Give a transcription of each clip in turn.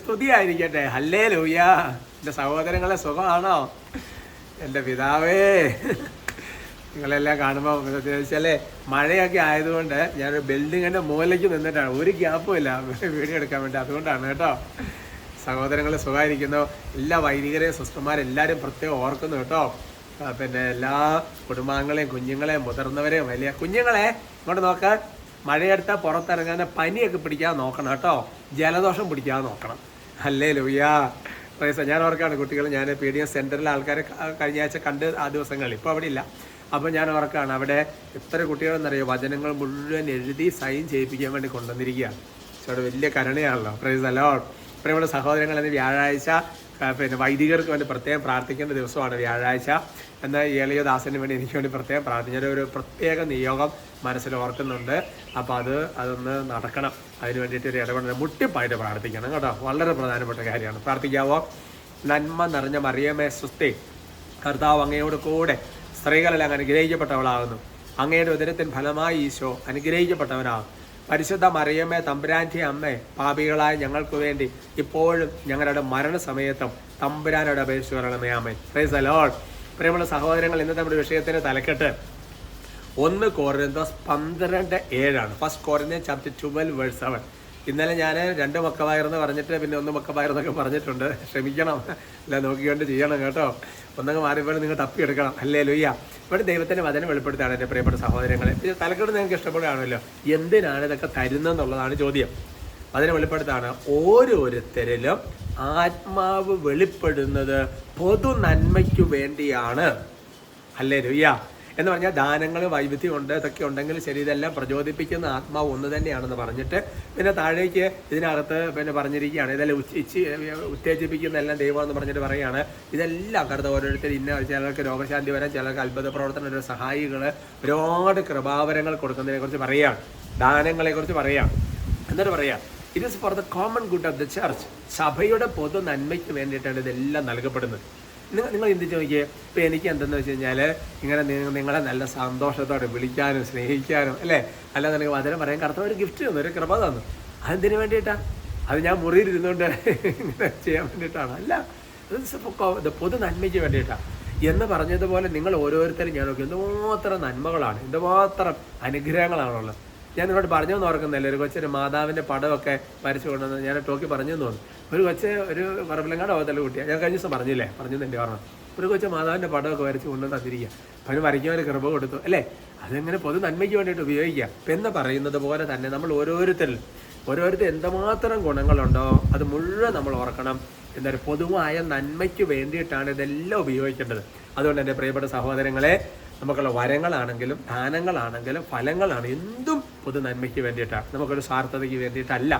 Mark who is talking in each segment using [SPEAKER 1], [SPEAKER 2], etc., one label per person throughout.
[SPEAKER 1] സ്തുതിയായിരിക്കട്ടെ. ഹല്ലേ ലൂയ എന്റെ സഹോദരങ്ങളെ സുഖമാണോ? എന്റെ പിതാവേ. നിങ്ങളെല്ലാം കാണുമ്പോൾ വെച്ചാലേ മഴയൊക്കെ ആയതുകൊണ്ട് ഞാനൊരു ബിൽഡിങ്ങിന്റെ മൂലയ്ക്ക് നിന്നിട്ടാണ്. ഒരു ഗ്യാപ്പും ഇല്ല. വീഡിയോ എടുക്കാൻ വേണ്ടി. അതുകൊണ്ടാണ് കേട്ടോ. സഹോദരങ്ങൾ സുഖമായിരിക്കുന്നു. എല്ലാ വൈദികരെയും സിസ്റ്റർമാരെല്ലാവരും പ്രത്യേകം ഓർക്കുന്നു കേട്ടോ. പിന്നെ എല്ലാ കുടുംബാംഗങ്ങളെയും കുഞ്ഞുങ്ങളെയും മുതിർന്നവരെയും വലിയ കുഞ്ഞുങ്ങളെ ഇങ്ങോട്ട് നോക്കാൻ മഴയെടുത്ത പുറത്തിറങ്ങാൻ പനിയൊക്കെ പിടിക്കാൻ നോക്കണം കേട്ടോ. ജലദോഷം പിടിക്കാൻ നോക്കണം. അല്ലേ ലൂയാ പ്രൈസ ഞാൻ ഓർക്കാണ് കുട്ടികൾ ഞാൻ പി ഡി എസ് സെന്ററിലെ ആൾക്കാരെ കഴിഞ്ഞ ആഴ്ച കണ്ട് ആ ദിവസങ്ങളിൽ. ഇപ്പോൾ അവിടെ ഇല്ല. അപ്പോൾ ഞാൻ ഓർക്കാണ് അവിടെ എത്ര കുട്ടികളെന്നറിയോ? വചനങ്ങൾ മുഴുവൻ എഴുതി സൈൻ ചെയ്യിപ്പിക്കാൻ വേണ്ടി കൊണ്ടുവന്നിരിക്കുകയാണ്. പക്ഷേ അവിടെ വലിയ കരുണയാണല്ലോ. പ്രൈസ് അല്ലോ പ്രിയമുള്ള സഹോദരങ്ങൾ ഇന്ന് വ്യാഴാഴ്ച പിന്നെ വൈദികർക്ക് വേണ്ടി പ്രത്യേകം പ്രാർത്ഥിക്കേണ്ട ദിവസമാണ് വ്യാഴാഴ്ച. എന്നാൽ ഏളിയ ദാസന് വേണ്ടി എനിക്ക് വേണ്ടി പ്രത്യേകം പ്രാർത്ഥിച്ച ഒരു പ്രത്യേക നിയോഗം മനസ്സിൽ ഓർക്കുന്നുണ്ട്. അപ്പോൾ അത് അതൊന്ന് നടക്കണം. അതിന് വേണ്ടിയിട്ട് ഒരു ഇടപെടൽ മുട്ടിപ്പായിട്ട് പ്രാർത്ഥിക്കണം കേട്ടോ. വളരെ പ്രധാനപ്പെട്ട കാര്യമാണ്. പ്രാർത്ഥിക്കാവോ? നന്മ നിറഞ്ഞ മറിയമേ സുസ്ഥി കർത്താവ് അങ്ങയോട് കൂടെ സ്ത്രീകളെല്ലാം അനുഗ്രഹിക്കപ്പെട്ടവളാകുന്നു. അങ്ങയുടെ ഉദരത്തിൻ ഫലമായി ഈശോ അനുഗ്രഹിക്കപ്പെട്ടവനാകും പരിശുദ്ധ മറിയമ്മേ തമ്പുരാന്റെ അമ്മേ പാപികളായ ഞങ്ങൾക്ക് വേണ്ടി ഇപ്പോഴും ഞങ്ങളുടെ മരണസമയത്തും തമ്പുരാനോട് അപേക്ഷിച്ച് പറയണമേ അമ്മേ പ്രൈസ് അലോൾ പ്രിയമുള്ള സഹോദരങ്ങൾ ഇന്നത്തെ നമ്മുടെ വിഷയത്തിന് തലക്കെട്ട്. ഒന്ന് കോറിന്തോസ് പന്ത്രണ്ട് ഏഴാണ്. First Corinthians chapter twelve verse seven ഇന്നലെ ഞാൻ രണ്ട് മക്കവായർന്ന് പറഞ്ഞിട്ട് പിന്നെ ഒന്ന് മക്കവായർന്നൊക്കെ പറഞ്ഞിട്ടുണ്ട്. ക്ഷമിക്കണം. അല്ല നോക്കിക്കൊണ്ട് ചെയ്യണം കേട്ടോ. ഒന്നങ്ങ് മാറിയപ്പോൾ നിങ്ങൾ തപ്പിയെടുക്കണം അല്ലേ ലൊയ്യ ഇവിടെ ദൈവത്തിന്റെ വചനം വെളിപ്പെടുത്താണ് എന്റെ പ്രിയപ്പെട്ട സഹോദരങ്ങളെ. ഇത് തലക്കെട്ട് നിങ്ങൾക്ക് ഇഷ്ടപ്പെടുകയാണല്ലോ. എന്തിനാണ് ഇതൊക്കെ തരുന്നതെന്നുള്ളതാണ് ചോദ്യം. അതിനെ വെളിപ്പെടുത്താണ് ഓരോരുത്തരിലും ആത്മാവ് വെളിപ്പെടുന്നത് പൊതു നന്മയ്ക്കു വേണ്ടിയാണ്. അല്ലേ രുയ്യ എന്ന് പറഞ്ഞാൽ ദാനങ്ങൾ വൈവിധ്യം ഉണ്ട് ഇതൊക്കെ ഉണ്ടെങ്കിൽ ശരി ഇതെല്ലാം പ്രചോദിപ്പിക്കുന്ന ആത്മാവ് ഒന്ന് തന്നെയാണെന്ന് പറഞ്ഞിട്ട് പിന്നെ താഴേക്ക് ഇതിനകത്ത് പിന്നെ പറഞ്ഞിരിക്കുകയാണ്. ഇതെല്ലാം ഉച്ച ഉത്തേജിപ്പിക്കുന്ന എല്ലാം ദൈവമെന്ന് പറഞ്ഞിട്ട് പറയുകയാണ്. ഇതെല്ലാം കറുത്ത ഓരോരുത്തർ ഇന്ന ചിലർക്ക് രോഗശാന്തി വരാൻ ചിലർക്ക് അത്ഭുത പ്രവർത്തനം ഒരു സഹായികൾ ഒരുപാട് കൃപാവരങ്ങൾ കൊടുക്കുന്നതിനെ കുറിച്ച് പറയുകയാണ്. ദാനങ്ങളെ കുറിച്ച് പറയാം എന്നിട്ട് പറയാം it is for the common good of the church സഭയുടെ പൊതു നന്മയ്ക്ക് വേണ്ടിയിട്ടാണ് ഇതെല്ലാം നൽകപ്പെടുന്നത്. നിങ്ങൾ നിങ്ങൾ ചിന്തിച്ച് നോക്കിയേ ഇപ്പം എനിക്ക് എന്തെന്ന് വെച്ച് കഴിഞ്ഞാൽ ഇങ്ങനെ നിങ്ങളെ നല്ല സന്തോഷത്തോടെ വിളിക്കാനും സ്നേഹിക്കാനും അല്ലേ? അല്ല നിനക്ക് വചനം പറയാൻ കറുത്ത ഒരു ഗിഫ്റ്റ് തന്നു ഒരു കൃപ തന്നു. അതെന്തിനു വേണ്ടിയിട്ടാണ് അത് ഞാൻ മുറിയിൽ ഇരുന്നുകൊണ്ട് ഇങ്ങനെ ചെയ്യാൻ വേണ്ടിയിട്ടാണ്. അല്ല ഇത് പൊതു നന്മയ്ക്ക് വേണ്ടിയിട്ടാണ് എന്ന് പറഞ്ഞതുപോലെ നിങ്ങൾ ഓരോരുത്തരും ഞാൻ നോക്കി എന്തുമാത്രം നന്മകളാണ് എന്തുമാത്രം അനുഗ്രഹങ്ങളാണുള്ളത്. ഞാൻ നിങ്ങളോട് പറഞ്ഞു ഓർക്കുന്നില്ല. ഒരു കൊച്ചൊരു മാതാവിന്റെ പടമൊക്കെ വരച്ചു കൊണ്ടുവന്ന് ഞാൻ ടോക്കി പറഞ്ഞു തോന്നുന്നു. ഒരു കൊച്ച് ഒരു പറമ്പിലങ്ങാട് പോകത്തല്ല കുട്ടിയാണ് ഞാൻ കഴിഞ്ഞ ദിവസം പറഞ്ഞില്ലേ? പറഞ്ഞു എന്റെ ഓർമ്മ. ഒരു കൊച്ചു മാതാവിന്റെ പടമൊക്കെ വരച്ച് കൊണ്ടുവന്ന് തന്നിരിക്കുക അവന് വരയ്ക്കാൻ ഒരു കൃപ കൊടുത്തു. അല്ലേ? അതെങ്ങനെ പൊതു നന്മയ്ക്ക് വേണ്ടിയിട്ട് ഉപയോഗിക്കാം. ഇപ്പം എന്ന് പറയുന്നത് പോലെ തന്നെ നമ്മൾ ഓരോരുത്തരിൽ ഓരോരുത്തർ എന്തുമാത്രം ഗുണങ്ങളുണ്ടോ അത് മുഴുവൻ നമ്മൾ ഓർക്കണം. എന്തായാലും പൊതുവായ നന്മയ്ക്ക് വേണ്ടിയിട്ടാണ് ഇതെല്ലാം ഉപയോഗിക്കേണ്ടത്. അതുകൊണ്ട് എന്റെ പ്രിയപ്പെട്ട സഹോദരങ്ങളെ നമുക്കുള്ള വരങ്ങളാണെങ്കിലും ദാനങ്ങളാണെങ്കിലും ഫലങ്ങളാണ് എന്തും പൊതു നന്മയ്ക്ക് വേണ്ടിയിട്ടാണ് നമുക്കൊരു സ്വാർത്ഥതയ്ക്ക് വേണ്ടിയിട്ടല്ല.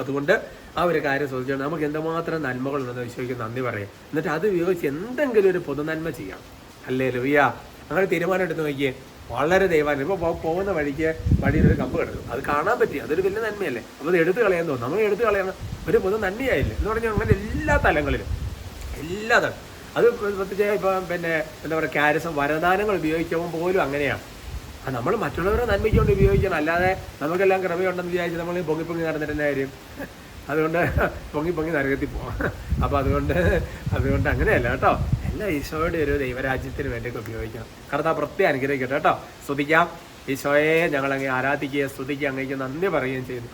[SPEAKER 1] അതുകൊണ്ട് ആ ഒരു കാര്യം ശ്രദ്ധിച്ചുകൊണ്ട് നമുക്ക് എന്തുമാത്രം നന്മകളുണ്ടെന്ന് വിശ്വസിക്കും. നന്ദി പറയാം. എന്നിട്ട് അത് ഉപയോഗിച്ച് എന്തെങ്കിലും ഒരു പൊതു നന്മ ചെയ്യാം. അല്ലേ ലുയ്യ അങ്ങനെ തീരുമാനം എടുത്ത് നോക്കിയേ. വളരെ ദൈവാനം ഇപ്പോൾ പോകുന്ന വഴിക്ക് വഴിയിൽ ഒരു കമ്പ് കിടക്കും. അത് കാണാൻ പറ്റി അതൊരു വലിയ നന്മയല്ലേ? അപ്പോൾ അത് എടുത്ത് കളയാൻ തോന്നും. നമ്മൾ എടുത്ത് കളയണം. ഒരു പൊതു നന്മയായില്ലേ? എന്ന് പറഞ്ഞാൽ അങ്ങനെ എല്ലാ തലങ്ങളിലും. എല്ലാ തലം അത് പ്രത്യേകിച്ച് ഇപ്പം പിന്നെ എന്താ പറയുക ക്യാരസം വരദാനങ്ങൾ ഉപയോഗിക്കുമ്പോൾ പോലും അങ്ങനെയാണ് ആ നമ്മൾ മറ്റുള്ളവരെ നന്മയ്ക്ക് കൊണ്ട് ഉപയോഗിക്കണം. അല്ലാതെ നമുക്കെല്ലാം ക്രമയുണ്ടെന്ന് വിചാരിച്ച് നമ്മൾ പൊങ്ങി പൊങ്ങി നടന്നിട്ട് കാര്യം? അതുകൊണ്ട് പൊങ്ങി പൊങ്ങി നരകത്തിൽ പോവാം. അപ്പോൾ അതുകൊണ്ട് അതുകൊണ്ട് അങ്ങനെയല്ല കേട്ടോ. എല്ലാ ഈശോയുടെ ഒരു ദൈവരാജ്യത്തിന് വേണ്ടിയൊക്കെ ഉപയോഗിക്കണം. കർത്താവ് പ്രത്യേകം അനുഗ്രഹിക്കട്ടെ കേട്ടോ. സ്തുതിക്കാം. ഈശോയെ ഞങ്ങളങ്ങ് ആരാധിക്കുകയും സ്തുതിക്കുക അങ്ങേക്ക് നന്ദി പറയുകയും ചെയ്തു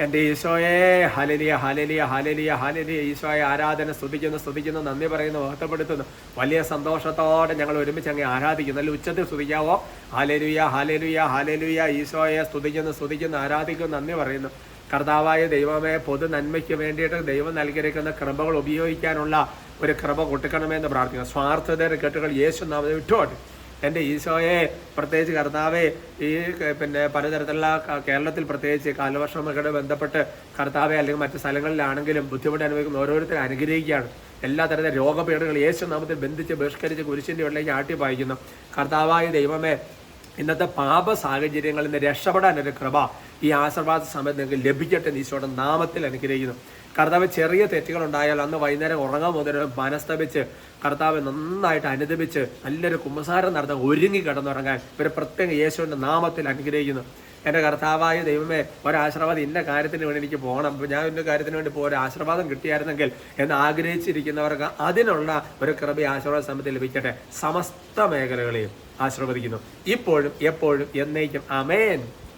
[SPEAKER 1] എന്റെ ഈശോയെ ഹലലിയ ഹലലിയ ഹലലിയ ഹലലിയ ഈശോയെ ആരാധന സ്തുതിക്കുന്നു സ്തുതിക്കുന്നു നന്ദി പറയുന്നു മഹത്വപ്പെടുത്തുന്നു വലിയ സന്തോഷത്തോടെ ഞങ്ങൾ ഒരുമിച്ച് അങ്ങ് ആരാധിക്കുന്നു. നല്ല ഉച്ചത്തിൽ സ്തുതിക്കാവോ? ഹലലുയ ഹലലുയ ഹലലുയ ഈശോയെ സ്തുതിക്കുന്നു സ്തുതിക്കുന്നു ആരാധിക്കുന്നു നന്ദി പറയുന്നു. കർത്താവായ ദൈവമേ പൊതു നന്മയ്ക്ക് വേണ്ടിയിട്ട് ദൈവം നൽകിയിരിക്കുന്ന കൃപകൾ ഉപയോഗിക്കാനുള്ള ഒരു കൃപ കൊടുക്കണമെന്ന് പ്രാർത്ഥിക്കുന്നു. സ്വാർത്ഥതയുടെ കെട്ടുകൾ യേശു നാമത്തിൽ വിട്ടോട്ടെ എന്റെ ഈശോയെ പ്രത്യേകിച്ച് കർത്താവെ ഈ പിന്നെ പലതരത്തിലുള്ള കേരളത്തിൽ പ്രത്യേകിച്ച് കാലവർഷമൊക്കെ ബന്ധപ്പെട്ട് കർത്താവെ അല്ലെങ്കിൽ മറ്റു സ്ഥലങ്ങളിലാണെങ്കിലും ബുദ്ധിമുട്ട് അനുഭവിക്കുന്ന ഓരോരുത്തരെ അനുഗ്രഹിക്കുകയാണ്. എല്ലാ തരത്തിലും രോഗപീഠകൾ യേശു നാമത്തിൽ ബന്ധിച്ച് ബഹിഷ്കരിച്ച് കുരിശിന്റെ ഉള്ളിലേക്ക് ആട്ടി പായിക്കുന്നു കർത്താവായ ദൈവമേ ഇന്നത്തെ പാപ സാഹചര്യങ്ങളിൽ നിന്ന് രക്ഷപ്പെടാൻ ഒരു കൃപ ഈ ആശീർവാദ സമയത്ത് നിങ്ങൾക്ക് ലഭിക്കട്ടെ ഈശോയുടെ നാമത്തിൽ അനുഗ്രഹിക്കുന്നു. കർത്താവ് ചെറിയ തെറ്റുകൾ ഉണ്ടായാൽ അന്ന് വൈകുന്നേരം ഉറങ്ങാൻ മുതൽ മനസ്തപിച്ച് കർത്താവ് നന്നായിട്ട് അനുദപിച്ച് നല്ലൊരു കുമ്പസാരം നടത്താൻ ഒരുങ്ങി കിടന്നുറങ്ങാൻ ഇവരെ പ്രത്യേക യേശുവിന്റെ നാമത്തിൽ അനുഗ്രഹിക്കുന്നു. എന്റെ കർത്താവായ ദൈവമേ ഒരാശീർവാദം ഇന്ന കാര്യത്തിന് വേണ്ടി എനിക്ക് പോകണം. ഞാൻ ഇന്ന കാര്യത്തിന് വേണ്ടി ഇപ്പോൾ ഒരു ആശീർവാദം കിട്ടിയായിരുന്നെങ്കിൽ എന്ന് ആഗ്രഹിച്ചിരിക്കുന്നവർക്ക് അതിനുള്ള ഒരു കൃപ ആശീർവാദ സമയത്ത് ലഭിക്കട്ടെ. സമസ്ത മേഖലകളെയും ആശീർവദിക്കുന്നു. ഇപ്പോഴും എപ്പോഴും എന്നേക്കും. അമേൻ